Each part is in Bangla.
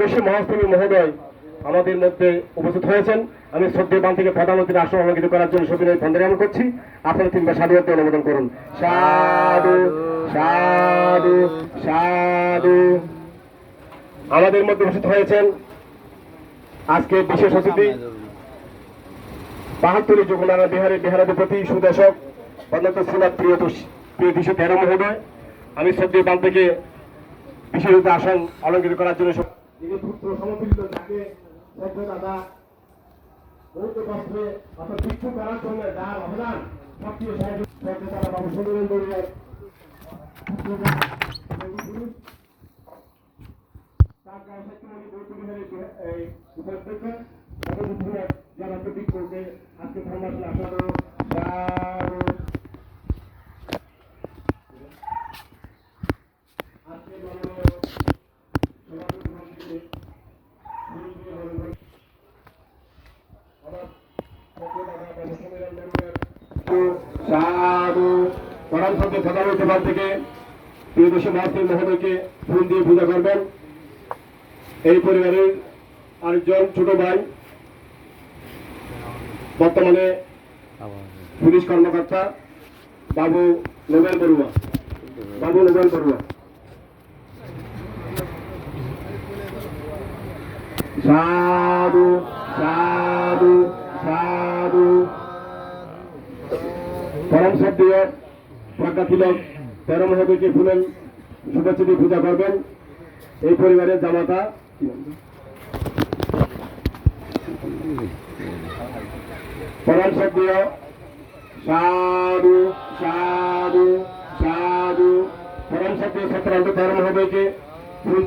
বেশি মহাস্তমী মহোদয় আমাদের মধ্যে উপস্থিত হয়েছেন। আমি শ্রদ্ধেয় বান থেকে প্রধানমন্ত্রীর আসন অলঙ্কিত করার জন্য সবিনয় বন্দনাম করছি। আপনারা তিনবার সাধুবাদ অনুমোদন করুন। সাধু সাধু সাধু। আমাদের মধ্যে উপস্থিত হয়েছেন আজকে বিশেষ অতিথি। বাহাত্তর যোগনারায়ণ বিহারের বিহারাধিপতি সুদেশক অত্যন্ত শ্রীনাথ প্রিয় প্রিয় দিশু তেরো মহোদয়। আমি শ্রদ্ধেয় বান থেকে বিশেষ আসন অলঙ্কিত করার জন্য সমতুল্য যাকে শ্রদ্ধা দাদা বৌদ্ধ বস্ত্রে অর্থাৎ ভিক্ষু করার জন্য যার অবদান, সক্রিয় বাবু বড়ুয়ার তার গায়ে সত্যমণি বৌদ্ধ বিহারের বি- এই উপাধ্যক্ষ এবং উপহার যারা আসা করো সাধু। আজকে মাননীয় সভাপতি মন্ত্রী সাধু পরম সত্য প্রধান সভা থেকে প্রিয়দর্শী মহাত্মী মহোদয়কে ফুল দিয়ে পূজা করবেন। এই পরিবারের আরেকজন ছোট ভাই, বর্তমানে পুলিশ কর্মকর্তা বাবু নোবেল বড়ুয়া। বাবু নোবেল বড়ুয়া। সাধু সাধু সাধু। পরম সদ্যীয় প্রজ্ঞা তিলক তেরো মহোদয়কে ফুলেন শুভেচ্ছা দিয়ে পূজা করবেন। এই পরিবারের জামাতা পরম সদ্যীয় সাধু সাধু সাধু। পরম সদ্যীয় সত্রান্ত তেরো মহোদয়কে ফুল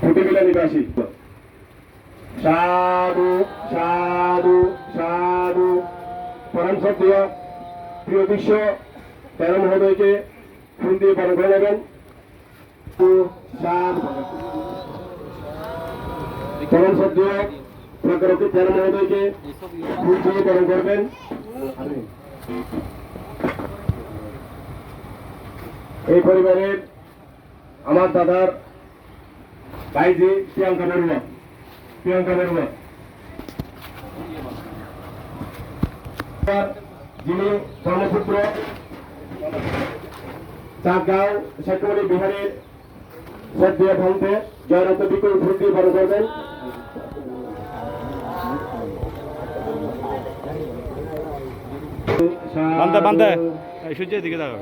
ফুটিবিলা নিবাসী। সাধু সাধু। পরম সত্য প্রিয় বিশ্ব, তেরো মহোদয়কে ফুল দিয়ে বড় করে নেবেন। সাধু পরম সত্য প্রকারকে তেরো মহোদয়কে ফুল দিয়ে বড় করবেন। এই পরিবারের আমার দাদার ভাইজি প্রিয়াঙ্কা বড়ুয়া। প্রিয়াঙ্কা বড়ুয়া। যিনি কর্মপুত্র চাকগাঁও সেক্রেটারি বিহারের সদ্য ভাঙতে জয়রত ভোট দিয়ে বড় করবেন। সূর্যের দিকে দেখো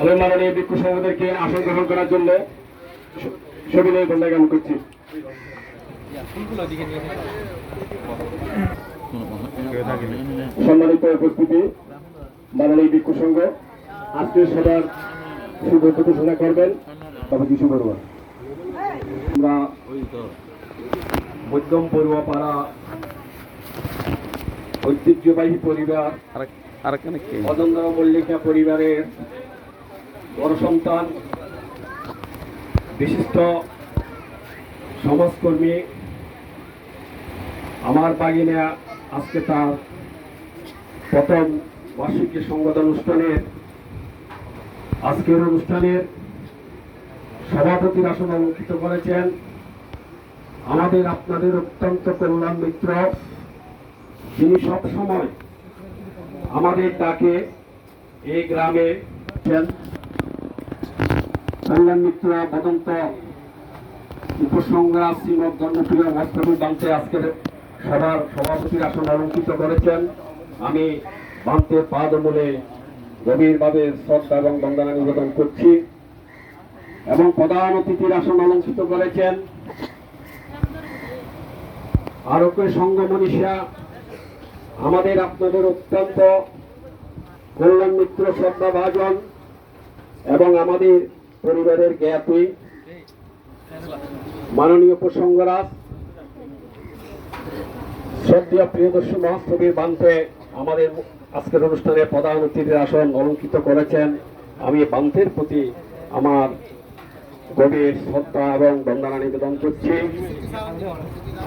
আমি মাননীয় বিক্ষু সংঘদেরকে আসন গ্রহণ করার জন্য সবিনয় বন্দাগান করছি। সম্মানিত উপস্থিতি মাননীয় বিক্ষু সংঘ আজকের সবার শুভ ঘোষণা করবেন বাবু যিশু বড়ুয়া আমরা মধ্যম পড়ুয়া পাড়া ঐতিহ্যবাহী পরিবার অজন্দ্র মল্লিকা পরিবারের বড় সন্তান বিশিষ্ট সমাজকর্মী আমার বাগিনা আজকে তার প্রথম বার্ষিকী সংবাদ অনুষ্ঠানের আজকের অনুষ্ঠানের সভাপতির আসন অলঙ্কিত করেছেন আমাদের আপনাদের অত্যন্ত কল্যাণ মিত্র, যিনি সব সময় আমাদের ডাকে এই গ্রামে কল্যাণ মিত্র, বদন্ত উপসংগ্রাম শ্রীমদ বান্তে আজকের সভার সভাপতির আসন অলঙ্কিত করেছেন। আমি বান্তের পাদমূলে গভীরভাবে শ্রদ্ধা এবং বন্দনা নিবেদন করছি। এবং প্রধান অতিথির আসন অলঙ্কিত করেছেন। আরোগ্য সংঘ মনীষা আমাদের আপনাদের অত্যন্ত কল্যাণ মিত্র শ্রদ্ধা ভাজন এবং আমাদের পরিবারের জ্ঞাতি মাননীয় প্রসঙ্গরাজ শ্রদ্ধা প্রিয়দর্শী মহাস্তবীর বান্তে আমাদের আজকের অনুষ্ঠানে প্রধান অতিথির আসন অলঙ্কিত করেছেন। আমি বান্তের প্রতি আমার গভীর শ্রদ্ধা এবং বন্দনা নিবেদন করছি।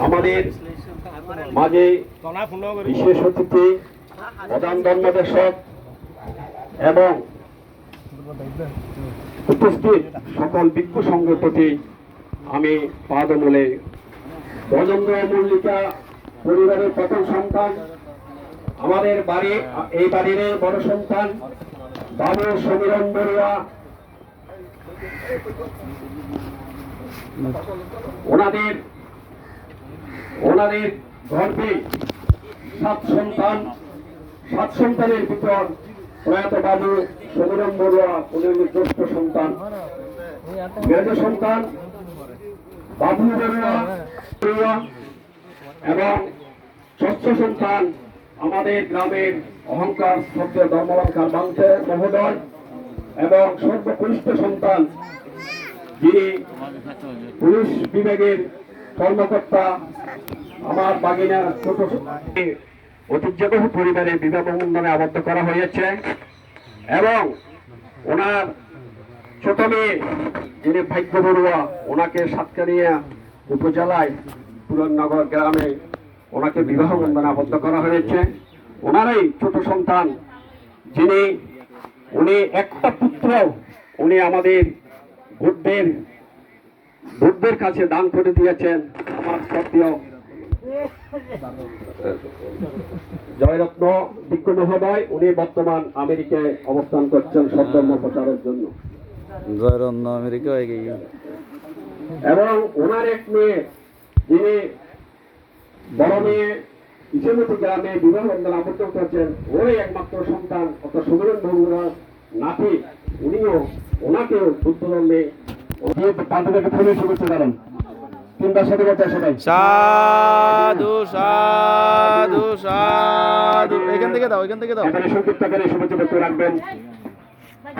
আমাদের মাঝে বিশেষ অতিথি, প্রধান ধর্মদেশক এবং উপস্থিত সকল ভিক্ষু সংঘের প্রতি আমি পাদমূলে। গজেন্দ্র মল্লিকা পরিবারের প্রথম সন্তান, আমাদের বাড়ি, এই বাড়ির বড় সন্তান, বাবু সমীরণ বড়ুয়া। ওনাদের ওনাদের গর্ভে সাত সন্তান, সাত সন্তানের ভিতর প্রয়াত বাবু সমীরণ বড়ুয়া ওদের জ্যেষ্ঠ সন্তান। মেজ সন্তান, বাবু বড়ুয়া। এবং স্বচ্ছ সন্তান আমাদের গ্রামের অহংকার, সত্য ধর্মবাঙ্কার বাংতে মহোদয় এবং সর্বকনিষ্ঠ সন্তান যিনি পুলিশ বিভাগের কর্মকর্তা আমার বাগিনার ছোট ঐতিহ্যবাহী পরিবারের বিবাহ বন্ধনে আবদ্ধ করা হয়েছে এবং ওনার ছোট মেয়ে যিনি ভাগ্য বড়ুয়া ওনাকে সাতকানিয়া উপজেলায় পুরনগর গ্রামে ওনাকে বিবাহ বন্ধনে আবদ্ধ করা হয়েছে। ওনারই ছোট সন্তান যিনি উনি একটা পুত্র উনি আমাদের বুদ্ধের বুদ্ধের কাছে দান করে দিয়েছেন। আমার সত্য জয়রত্ন বিজ্ঞ মহোদয় উনি বর্তমান আমেরিকায় অবস্থান করছেন সদ্ধর্ম প্রচারের জন্য। জয়রন্ন আমেরিকা হয়ে গিয়ে। এবং ওনার এক মেয়ে যিনি বড় মেয়ে ইসেমতি গ্রামে বিবাহ বন্ধন আবদ্ধ করছেন ওই একমাত্র সন্তান অত সুমরণ ভঙ্গুরা নাতি উনিও ওনাকেও বুদ্ধ ধর্মে পান্তাদেরকে ফোনে শুভেচ্ছা জানান। তিনটার সাথে কথা সবাই সাধু সাধু সাধু। এখান থেকে দাও এখান থেকে দাও। এখানে সংক্ষিপ্ত করে শুভেচ্ছা ব্যক্ত রাখবেন।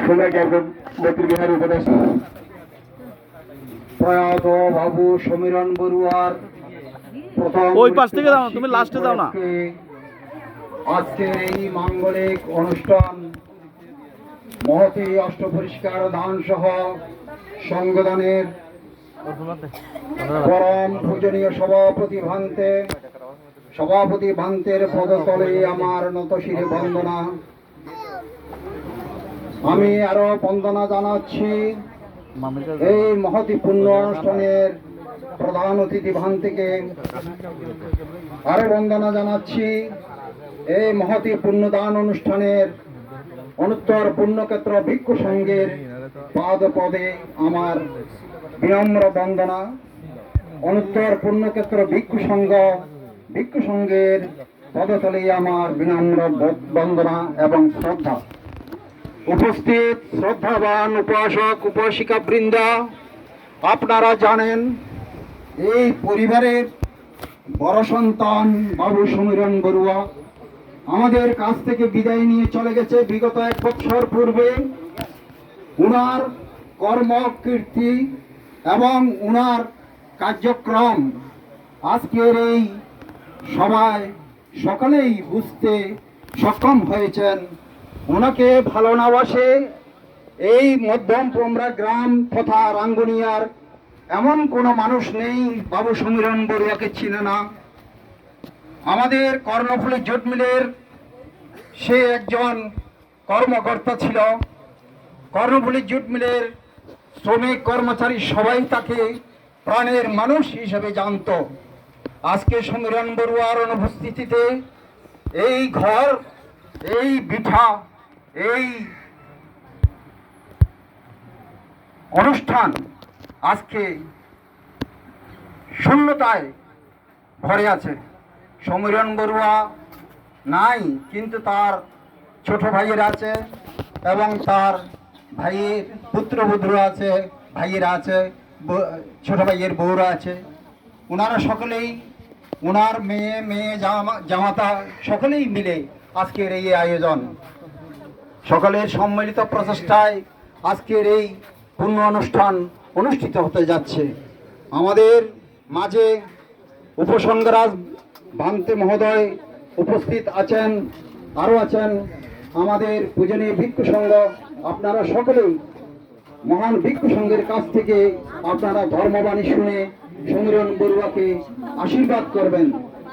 সবাইকে একদম মতির বিহারী উপদেশ। প্রয়াত বাবু সমীরণ বড়ুয়ার ওই পাশ থেকে যাও তুমি লাস্টে যাও না। আজকের এই মাঙ্গলিক অনুষ্ঠান মহতি অষ্ট পরিষ্কার দান সহ সংগদানের পরম পূজনীয় সভাপতি ভান্তে সভাপতি ভান্তের পদতলে আমার নতশিরে বন্দনা আমি আরও বন্দনা জানাচ্ছি এই মহতি পূর্ণ অনুষ্ঠানের প্রধান অতিথি ভান থেকে আরও বন্দনা জানাচ্ছি। এই মহতি পুণ্যদান অনুষ্ঠানের অনুত্তর পুণ্যক্ষেত্র ভিক্ষু সংঘের পাদ পদে আমার বিনম্র বন্দনা। অনুত্তর পুণ্যক্ষেত্র ভিক্ষু সংঘ, ভিক্ষু সংঘের পদতলে আমার বিনম্র বন্দনা এবং শ্রদ্ধা। উপস্থিত শ্রদ্ধাবান উপাসক উপাসিকা বৃন্দা আপনারা জানেন, এই পরিবারের বড় সন্তান বাবু সমীরণ বড়ুয়া আমাদের কাছ থেকে বিদায় নিয়ে চলে গেছে। বিগত এক বছর পূর্বে উনার কর্মকীর্তি এবং উনার কার্যক্রম আজকের এই সবাই সকলেই বুঝতে সক্ষম হয়েছেন। ওনাকে ভালো না বাসে এই মধ্যম পোমরা গ্রাম তথা রাঙ্গুনিয়ার এমন কোনো মানুষ নেই বাবু সমীরণ বড়ুয়াকে চিনে না। আমাদের কর্ণফুলী জুট মিলের সে একজন কর্মকর্তা ছিল। কর্ণফুলী জুট মিলের শ্রমিক কর্মচারী সবাই তাকে প্রাণের মানুষ হিসেবে জানতো। আজকে সমীরণ বড়ুয়ার অনুপস্থিতিতে এই ঘর, এই বিঠা এই অনুষ্ঠান আজকে শূন্যতায় ভরে আছে। সমীরণ বড়ুয়া নাই, কিন্তু তার ছোট ভাইয়ের আছে এবং তার ভাইয়ের পুত্রবধূ আছে, ভাইয়েরা আছে ছোট ভাইয়ের বউরা আছে। ওনারা সকলেই ওনার মেয়ে মেয়ে জামা, জামাতা সকলেই মিলে আজকের এই আয়োজন। সকলের সম্মিলিত প্রচেষ্টায় আজকের এই পূর্ণ অনুষ্ঠান অনুষ্ঠিত হতে যাচ্ছে। আমাদের মাঝে উপসংগরাজ ভান্তে মহোদয় উপস্থিত আছেন, আরও আছেন আমাদের পূজনীয় ভিক্ষু সংঘ। আপনারা সকলেই মহান ভিক্ষু সংঘের কাছ থেকে আপনারা ধর্মবাণী শুনে সমীরণ বড়ুয়াকে আশীর্বাদ করবেন।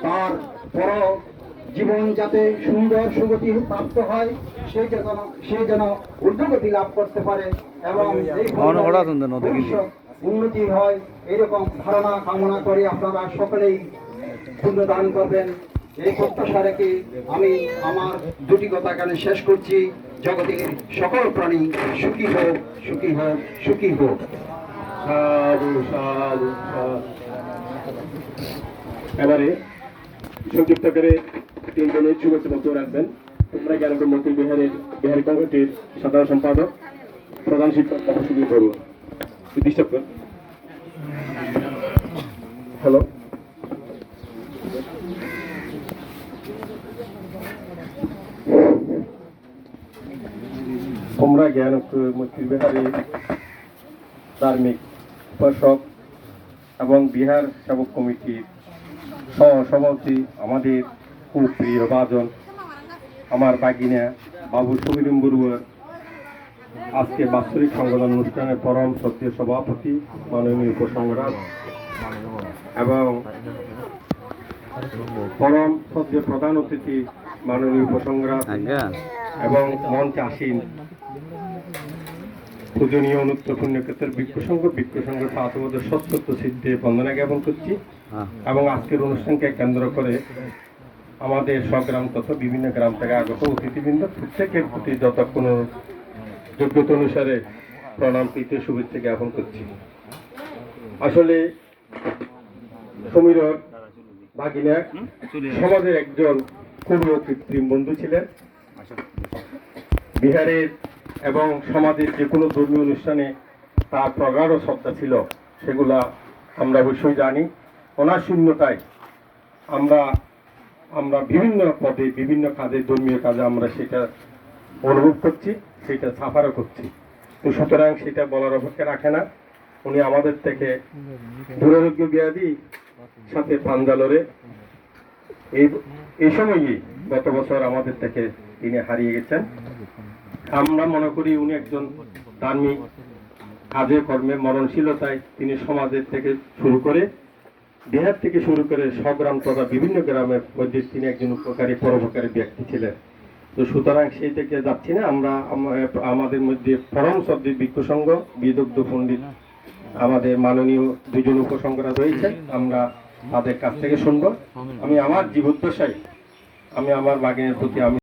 তার পর জীবন যাতে সুন্দর সুগতি প্রাপ্ত হয় সে যেন সে যেন ঊর্ধ্বগতি লাভ করতে পারে এবং উন্নতি হয় এরকম ধারণা কামনা করে আপনারা সকলেই পুণ্যদান করবেন। এই প্রত্যাশা রেখে আমি আমার দুটি কথা এখানে শেষ করছি। জগতের সকল প্রাণী সুখী হোক সুখী হোক সুখী হোক। সাধু সাধু সাধু। এবারে সংযুক্ত করে তিনজনের শুভেচ্ছা বক্তব্য রাখবেন তোমরা জ্ঞানপুর মন্ত্রী বিহারের বিহারি কমিটির সাধারণ সম্পাদক, প্রধান শিক্ষক তপস্বী বড়ুয়া ডিস্টার্ব কর হ্যালো তোমরা জ্ঞানপুর মন্ত্রী বিহারের ধার্মিক উপাসক এবং বিহার সেবক কমিটির সহ সভাপতি আমাদের খুব প্রিয় বাজন আমার বাগিনা বাবু সমীরম বড়ুয়ার আজকে বাৎসরিক সংগঠন অনুষ্ঠানের পরম সত্যের সভাপতি মাননীয় উপসংগ্রাম এবং পরম সদ্য প্রধান অতিথি মাননীয় উপসংগ্রাম এবং মঞ্চে আসীন পূজনীয় অনুত্ত পুণ্যক্ষেত্রের বিক্ষসংঘ বিক্ষসংঘ সাহসবোধের সত্যত্ব সিদ্ধে বন্দনা জ্ঞাপন করছি হ্যাঁ। এবং আজকের অনুষ্ঠানকে কেন্দ্র করে আমাদের স্বগ্রাম তথা বিভিন্ন গ্রাম থেকে আগত অতিথিবৃন্দ প্রত্যেকের প্রতি যত কোনো যোগ্যতা অনুসারে প্রণাম, প্রীতি শুভেচ্ছা জ্ঞাপন করছি। আসলে সমীর ভাগিনা সমাজের একজন খুবই কৃত্রিম বন্ধু ছিলেন। বিহারের এবং সমাজের যে কোনো ধর্মীয় অনুষ্ঠানে তার প্রগাঢ় শ্রদ্ধা ছিল, সেগুলা আমরা অবশ্যই জানি। ওনার শূন্যতায় আমরা আমরা বিভিন্ন পদে, বিভিন্ন কাজে, ধর্মীয় কাজে আমরা সেটা অনুভব করছি, সেটা সাফারও করছি। তো সুতরাং সেটা বলার অপেক্ষা রাখে না। উনি আমাদের থেকে দুরারোগ্য ব্যাধি সাথে পাঞ্জালরে। এই এই সময়ই গত বছর আমাদের থেকে তিনি হারিয়ে গেছেন। আমরা মনে করি উনি একজন ধার্মিক কাজে, কর্মে মরণশীলতায় তিনি সমাজের থেকে শুরু করে বিহার থেকে শুরু করে সগ্রাম তথা বিভিন্ন গ্রামের মধ্যে তিনি একজন উপকারী, পরোপকারী ব্যক্তি ছিলেন। তো সুতরাং সেই থেকে যাচ্ছি না। আমরা আমাদের মধ্যে পরম শব্দের বিজ্ঞ সংঘ বিদগ্ধ পণ্ডিত আমাদের মাননীয় দুজন উপসংঘরা রয়েছে আমরা তাদের কাছ থেকে শুনব। আমি আমার জীবদ্দশায়, আমি আমার বাগানের প্রতি আমি